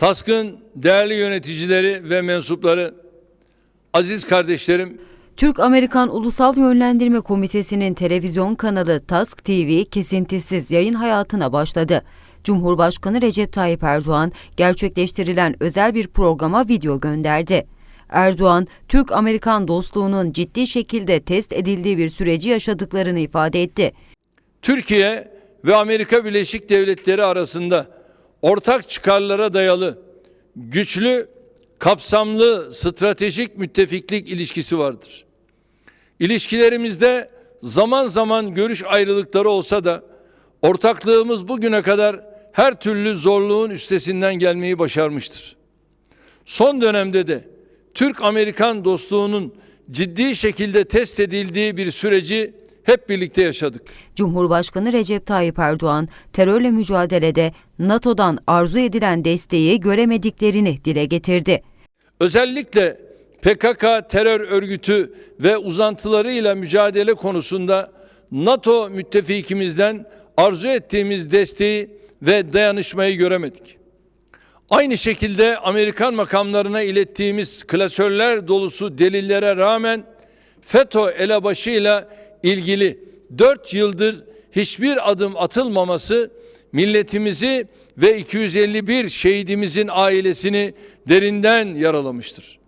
TASK'ın değerli yöneticileri ve mensupları, aziz kardeşlerim, Türk-Amerikan Ulusal Yönlendirme Komitesi'nin televizyon kanalı Task TV kesintisiz yayın hayatına başladı. Cumhurbaşkanı Recep Tayyip Erdoğan gerçekleştirilen özel bir programa video gönderdi. Erdoğan, Türk-Amerikan dostluğunun ciddi şekilde test edildiği bir süreci yaşadıklarını ifade etti. Türkiye ve Amerika Birleşik Devletleri arasında ortak çıkarlara dayalı güçlü, kapsamlı stratejik müttefiklik ilişkisi vardır. İlişkilerimizde zaman zaman görüş ayrılıkları olsa da ortaklığımız bugüne kadar her türlü zorluğun üstesinden gelmeyi başarmıştır. Son dönemde de Türk-Amerikan dostluğunun ciddi şekilde test edildiği bir süreci hep birlikte yaşadık. Cumhurbaşkanı Recep Tayyip Erdoğan, terörle mücadelede NATO'dan arzu edilen desteği göremediklerini dile getirdi. Özellikle PKK terör örgütü ve uzantılarıyla mücadele konusunda NATO müttefikimizden arzu ettiğimiz desteği ve dayanışmayı göremedik. Aynı şekilde Amerikan makamlarına ilettiğimiz klasörler dolusu delillere rağmen FETÖ elebaşıyla ilgili 4 yıldır hiçbir adım atılmaması milletimizi ve 251 şehidimizin ailesini derinden yaralamıştır.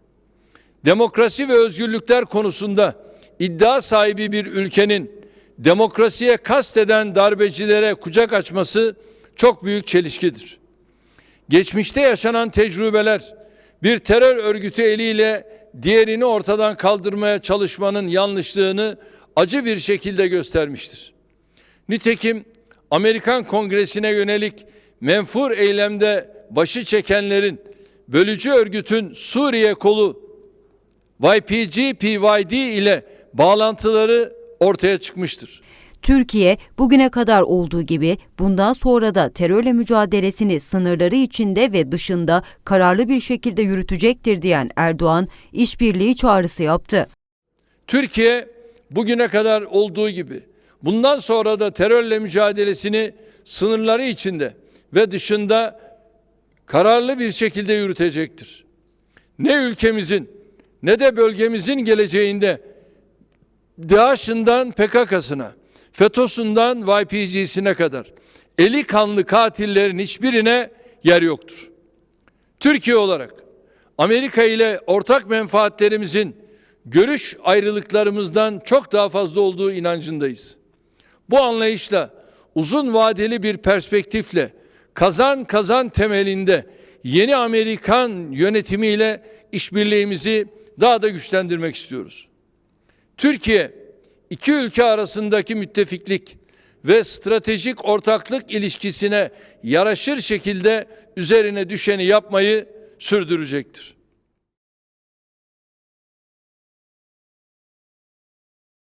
Demokrasi ve özgürlükler konusunda iddia sahibi bir ülkenin demokrasiye kasteden darbecilere kucak açması çok büyük çelişkidir. Geçmişte yaşanan tecrübeler bir terör örgütü eliyle diğerini ortadan kaldırmaya çalışmanın yanlışlığını acı bir şekilde göstermiştir. Nitekim Amerikan Kongresi'ne yönelik menfur eylemde başı çekenlerin bölücü örgütün Suriye kolu YPG-PYD ile bağlantıları ortaya çıkmıştır. Türkiye bugüne kadar olduğu gibi bundan sonra da terörle mücadelesini sınırları içinde ve dışında kararlı bir şekilde yürütecektir diyen Erdoğan işbirliği çağrısı yaptı. Türkiye bugüne kadar olduğu gibi bundan sonra da terörle mücadelesini sınırları içinde ve dışında kararlı bir şekilde yürütecektir. Ne ülkemizin ne de bölgemizin geleceğinde DAEŞ'ından PKK'sına, FETÖ'sünden YPG'sine kadar eli kanlı katillerin hiçbirine yer yoktur. Türkiye olarak Amerika ile ortak menfaatlerimizin görüş ayrılıklarımızdan çok daha fazla olduğu inancındayız. Bu anlayışla uzun vadeli bir perspektifle kazan kazan temelinde yeni Amerikan yönetimiyle işbirliğimizi daha da güçlendirmek istiyoruz. Türkiye iki ülke arasındaki müttefiklik ve stratejik ortaklık ilişkisine yaraşır şekilde üzerine düşeni yapmayı sürdürecektir.